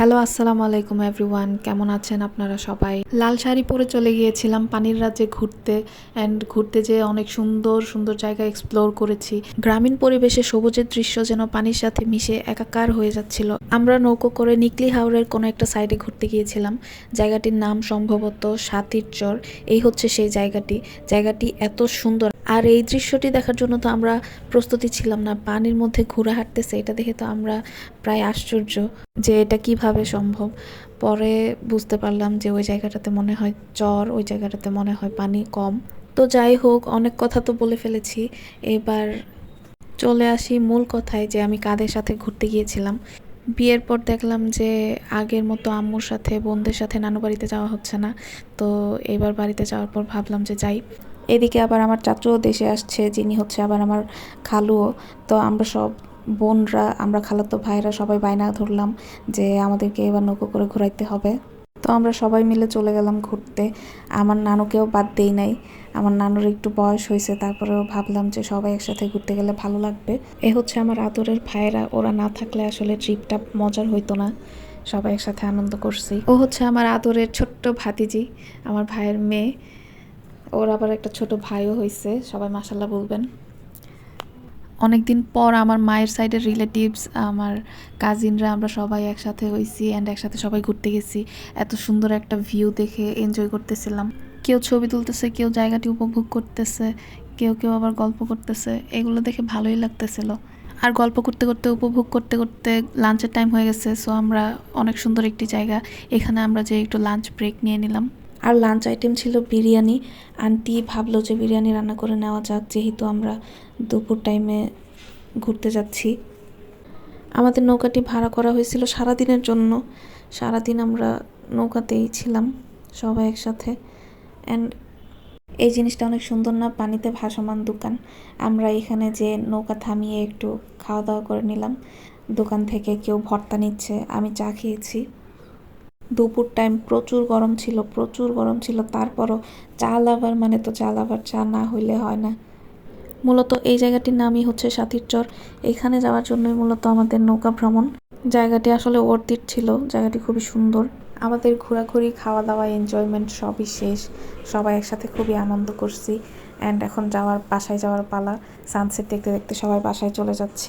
Hello, আসসালামু আলাইকুম everyone. কেমন আছেন আপনারা সবাই? লাল শাড়ি পরে চলে গিয়েছিলাম পানির রাজ্যে ঘুরতে অ্যান্ড ঘুরতে যেয়ে অনেক সুন্দর সুন্দর জায়গা এক্সপ্লোর করেছি। গ্রামীণ পরিবেশে সবুজের দৃশ্য যেন পানির সাথে মিশে একাকার হয়ে যাচ্ছিল। আমরা নৌকো করে নিকলি হাওরের কোনো একটা সাইডে ঘুরতে গিয়েছিলাম। জায়গাটির নাম সম্ভবত সাতির চর। এই হচ্ছে সেই জায়গাটি। জায়গাটি এত সুন্দর। আর এই দৃশ্যটি দেখার জন্য তো আমরা প্রস্তুতি ছিলাম না। পানির মধ্যে ঘোরা হাঁটতেছে, এটা দেখে তো আমরা প্রায় আশ্চর্য যে এটা কীভাবে সম্ভব। পরে বুঝতে পারলাম যে ওই জায়গাটাতে মনে হয় চর, ওই জায়গাটাতে মনে হয় পানি কম। তো যাই হোক, অনেক কথা তো বলে ফেলেছি। এবার চলে আসি মূল কথায় যে আমি কাদের সাথে ঘুরতে গিয়েছিলাম। বিয়ের পর দেখলাম যে আগের মতো আম্মুর সাথে, বোনদের সাথে নানু বাড়িতে যাওয়া হচ্ছে না। তো এবার বাড়িতে যাওয়ার পর ভাবলাম যে যাই। এদিকে আবার আমার চাচুও দেশে আসছে, যিনি হচ্ছে আবার আমার খালুও তো আমরা সব বোনরা, আমরা খালাতো ভাইরা সবাই বায়না ধরলাম যে আমাদেরকে এবার নৌকো করে ঘোরাইতে হবে। তো আমরা সবাই মিলে চলে গেলাম ঘুরতে। আমার নানুকেও বাদ দেই নাই। আমার নানুর একটু বয়স হয়েছে, তারপরেও ভাবলাম যে সবাই একসাথে ঘুরতে গেলে ভালো লাগবে। এ হচ্ছে আমার আদরের ভাইয়েরা, ওরা না থাকলে আসলে ট্রিপটা মজার হইতো না। সবাই একসাথে আনন্দ করছি। ও হচ্ছে আমার আদরের ছোট্ট ভাতিজি, আমার ভাইয়ের মেয়ে। ওর আবার একটা ছোট ভাইও হয়েছে সবাই মাসাল্লাহ বলবেন। অনেক দিন পর আমার মায়ের সাইডের রিলেটিভস আমার কাজিনরা আমরা সবাই একসাথে হয়েছি অ্যান্ড একসাথে সবাই ঘুরতে গেছি। এত সুন্দর একটা ভিউ দেখে এনজয় করতেছিলাম। কেউ ছবি তুলতেছে, কেউ জায়গাটি উপভোগ করতেছে, কেউ কেউ আবার গল্প করতেছে, এগুলো দেখে ভালোই লাগতেছিল। আর গল্প করতে করতে, উপভোগ করতে করতে লাঞ্চের টাইম হয়ে গেছে সো আমরা অনেক সুন্দর একটি জায়গা। এখানে আমরা যে একটু লাঞ্চ ব্রেক নিয়ে নিলাম। আর লাঞ্চ আইটেম ছিল বিরিয়ানি। আন্টি ভাবলো যে বিরিয়ানি রান্না করে নেওয়া যাক, যেহেতু আমরা দুপুর টাইমে ঘুরতে যাচ্ছি। আমাদের নৌকাটি ভাড়া করা হয়েছিল সারাদিনের জন্য। সারাদিন আমরা নৌকাতেই ছিলাম, সবাই একসাথে। অ্যান্ড এই জিনিসটা অনেক সুন্দর না, পানিতে ভাসমান দোকান। আমরা এখানে যে নৌকা থামিয়ে একটু খাওয়া দাওয়া করে নিলাম। দোকান থেকে কেউ ভর্তা নিচ্ছে, আমি চা খেয়েছি। দুপুর টাইম প্রচুর গরম ছিল, প্রচুর গরম ছিল, তারপরও চা লাভার মানে তো চা লাভার চা না হইলে হয় না। মূলত এই জায়গাটির নামই হচ্ছে সাথীর চর। এখানে যাওয়ার জন্যই মূলত আমাদের নৌকা ভ্রমণ। জায়গাটি আসলে ওর্দির ছিল, জায়গাটি খুবই সুন্দর। আমাদের ঘোরাঘুরি খাওয়া দাওয়া এনজয়মেন্ট সবই শেষ। সবাই একসাথে খুবই আনন্দ করছি। অ্যান্ড এখন যাওয়ার, বাসায় যাওয়ার পালা। সানসেট দেখতে দেখতে সবাই বাসায় চলে যাচ্ছি।